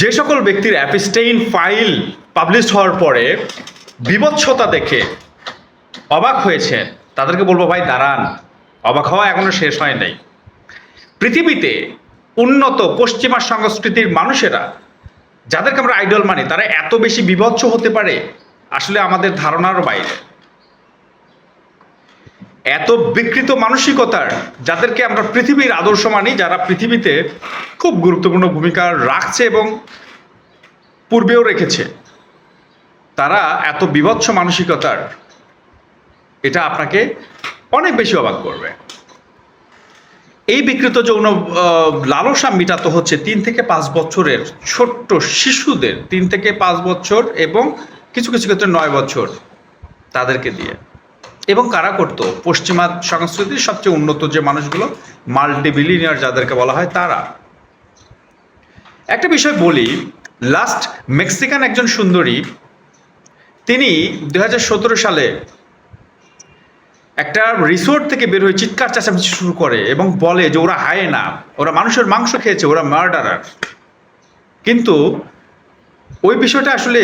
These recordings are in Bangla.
যে সকল ব্যক্তির অ্যাপিস্টেইন ফাইল পাবলিশ হওয়ার পরে বিভৎসতা দেখে অবাক হয়েছেন তাদেরকে বলব, ভাই, দাঁড়ান, অবাক হওয়া এখনও শেষ হয় নাই। পৃথিবীতে উন্নত পশ্চিমা সংস্কৃতির মানুষেরা, যাদেরকে আমরা আইডল মানি, তারা এত বেশি বিভৎস হতে পারে? আসলে আমাদের ধারণারও বাইরে। এত বিকৃত মানসিকতার যাদেরকে আমরা পৃথিবীর আদর্শ মানি, যারা পৃথিবীতে খুব গুরুত্বপূর্ণ ভূমিকা রাখছে এবং পূর্বেও রেখেছে, তারা এত বিভৎস মানসিকতার, এটা আপনাকে অনেক বেশি অবাক করবে। এই বিকৃত যৌন লালসা মেটাতে হচ্ছে তিন থেকে পাঁচ বছরের ছোট্ট শিশুদের, তিন থেকে পাঁচ বছর এবং কিছু কিছু ক্ষেত্রে নয় বছর তাদেরকে দিয়ে। এবং কারা করতো? পশ্চিমা সংস্কৃতির সবচেয়ে উন্নত যে মানুষগুলো মাল্টিবিলিনিয়ার যাদেরকে বলা হয় তারা। একটা বিষয় বলি লাস্ট মেক্সিকান একজন সুন্দরী, তিনি দু হাজার সতেরো সালে একটা রিসোর্ট থেকে বের হয়ে চিৎকার চেঁচামেচি শুরু করে এবং বলে যে ওরা হায় না, ওরা মানুষের মাংস খেয়েছে, ওরা মার্ডারার কিন্তু ওই বিষয়টা আসলে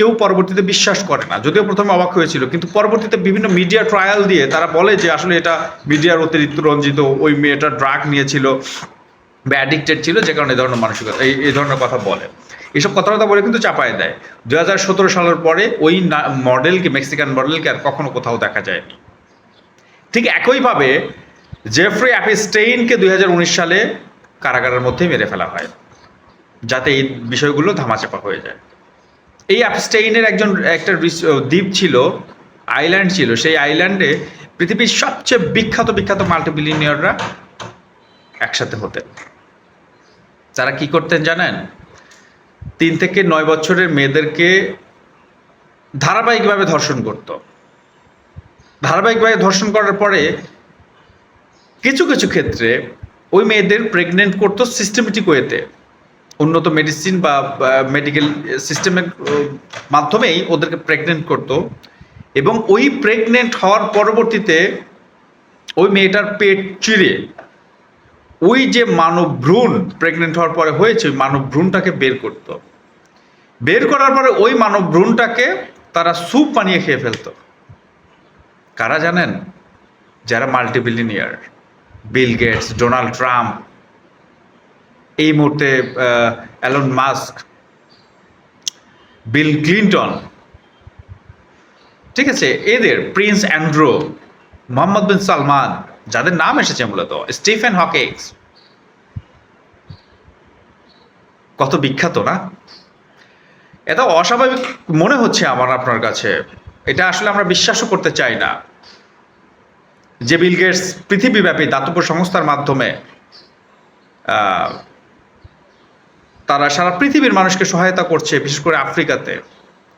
কেউ পরবর্তীতে বিশ্বাস করে না। যদিও প্রথমে অবাক হয়েছিল, কিন্তু পরবর্তীতে বিভিন্ন মিডিয়া ট্রায়াল দিয়ে তারা বলে যে আসলে এটা মিডিয়ার অতিরিক্ত রঞ্জিত, ওই মেয়েটা ড্রাগ নিয়েছিল বা অ্যাডিক্টেড ছিল, যে কারণে এই ধরনের মানসিকতা, এই এই ধরনের কথা বলে। এসব কথাবার্তা বলে কিন্তু চাপায় দেয়। দু হাজার সতেরো সালের পরে ওই মডেলকে মেক্সিকান মডেলকে আর কখনো কোথাও দেখা যায়নি। ঠিক একইভাবে জেফ্রি অ্যাপিস্টেইনকে দুই সালে কারাগারের মধ্যে মেরে ফেলা হয়, যাতে এই বিষয়গুলো ধামাচাপা হয়ে যায়। এই অ্যাপস্টেইনের একজন, একটা দ্বীপ ছিল আইল্যান্ড ছিল। সেই আইল্যান্ডে পৃথিবীর সবচেয়ে বিখ্যাত বিখ্যাত মাল্টিবিলিনিয়াররা একসাথে হতেন। তারা কি করতেন জানেন? তিন থেকে নয় বছরের মেয়েদেরকে ধারাবাহিকভাবে ধর্ষণ করত। ধারাবাহিকভাবে ধর্ষণ করার পরে কিছু কিছু ক্ষেত্রে ওই মেয়েদের প্রেগনেন্ট করতো সিস্টেমেটিক ওয়েতে উন্নত মেডিসিন বা মেডিকেল সিস্টেমের মাধ্যমেই ওদেরকে প্রেগনেন্ট করতো। এবং ওই প্রেগনেন্ট হওয়ার পরবর্তীতে ওই মেয়েটার পেট চিরে। ওই যে মানব ভ্রূণ প্রেগনেন্ট হওয়ার পরে হয়েছে, ওই মানব ভ্রূণটাকে বের করতো। বের করার পরে ওই মানব ভ্রূণটাকে তারা স্যুপ বানিয়ে খেয়ে ফেলতো। কারা জানেন? যারা multibillionaire Bill Gates Donald Trump এই মুহূর্তে অ্যালন মাস্ক বিল ক্লিন্টন ঠিক আছে, এদের Prince Andrew Mohammed bin Salman যাদের নাম এসেছে মূলত স্টিফেন হকিংস কত বিখ্যাত না? এত অস্বাভাবিক মনে হচ্ছে আমার, আপনার কাছে। এটা আসলে আমরা বিশ্বাসও করতে চাই না। যে বিল গেটস পৃথিবীব্যাপী দাতব্য সংস্থার মাধ্যমে তারা সারা পৃথিবীর মানুষকে সহায়তা করছে, বিশেষ করে আফ্রিকাতে।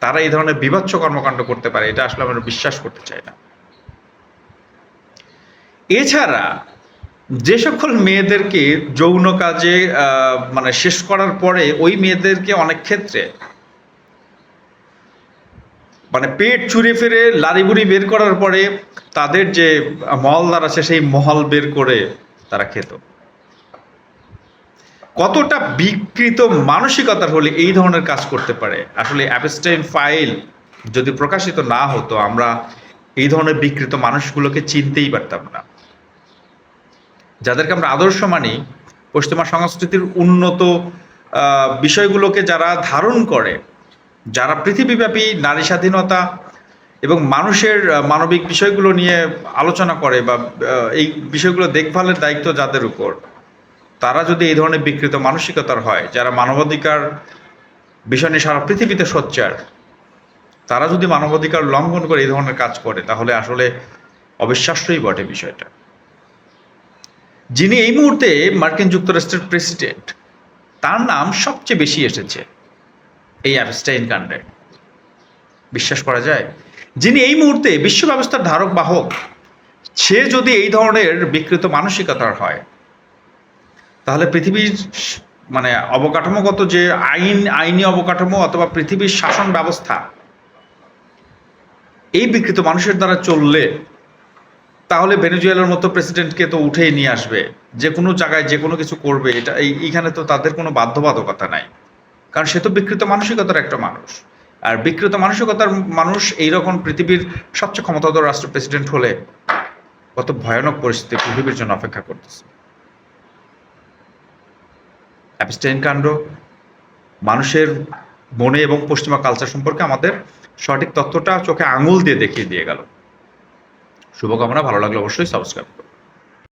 তারা এই ধরনের বিভৎস কর্মকাণ্ড করতে পারে, এটা আসলে আমরা বিশ্বাস করতে চাই না। এছাড়া, যে সকল মেয়েদেরকে যৌন কাজে মানে শেষ করার পরে ওই মেয়েদেরকে অনেক ক্ষেত্রে মানে পেট চুরে ফিরে, লাড়িবুড়ি বের করার পরে তাদের যে মহলদার আছে, সেই মহল বের করে তারা খেত। কতটা বিকৃত মানসিকতার হলে এই ধরনের কাজ করতে পারে? আসলে অ্যাপস্টাইন ফাইল যদি প্রকাশিত না হতো, আমরা এই ধরনের বিকৃত মানুষগুলোকে চিনতেই পারতাম না। যাদেরকে আমরা আদর্শ মানি, পশ্চিমা সংস্কৃতির উন্নত বিষয়গুলোকে যারা ধারণ করে, যারা পৃথিবীব্যাপী নারী স্বাধীনতা এবং মানুষের মানবিক বিষয়গুলো নিয়ে আলোচনা করে বা এই বিষয়গুলো দেখভালের দায়িত্ব যাদের উপর তারা যদি এই ধরনের বিকৃত মানসিকতার হয়, যারা মানবাধিকার বিষয় নিয়ে সারা পৃথিবীতে সোচ্চার, তারা যদি মানবাধিকার লঙ্ঘন করে এই ধরনের কাজ করে, তাহলে আসলে অবিশ্বাস্যই বটে বিষয়টা। যিনি এই মুহূর্তে মার্কিন যুক্তরাষ্ট্রের প্রেসিডেন্ট, তার নাম সবচেয়ে বেশি এসেছে, এই অ্যাপস্টাইন কাণ্ডে। বিশ্বাস করা যায়, যিনি এই মুহূর্তে বিশ্ব ব্যবস্থার ধারক বাহক, সে যদি এই ধরনের বিকৃত মানসিকতার হয় তাহলে পৃথিবীর মানে অবকাঠামোগত যে আইন, আইনি অবকাঠামো অথবা পৃথিবীর শাসন ব্যবস্থা, এই বিকৃত মানুষের দ্বারা চললে, তাহলে ভেনেজুয়েলার মতো প্রেসিডেন্টকে তো উঠেই নিয়ে আসবে, যে কোনো জায়গায় যে কোনো কিছু করবে, এটা এই, এইখানে তো তাদের কোনো বাধ্যবাধকতা নাই। কারণ সে তো বিকৃত মানসিকতার একটা মানুষ। আর বিকৃত মানসিকতার মানুষ এইরকম পৃথিবীর সবচেয়ে ক্ষমতাধর রাষ্ট্র প্রেসিডেন্ট হলে, কত ভয়ানক পরিস্থিতি পৃথিবীর জন্য অপেক্ষা করতেছে। অ্যাপস্টাইন কাণ্ড, মানুষের মনে এবং পশ্চিমা কালচার সম্পর্কে আমাদের সঠিক তথ্যটা চোখে আঙুল দিয়ে দেখিয়ে দিয়ে গেল। শুভকামনা, ভালো লাগলে অবশ্যই সাবস্ক্রাইব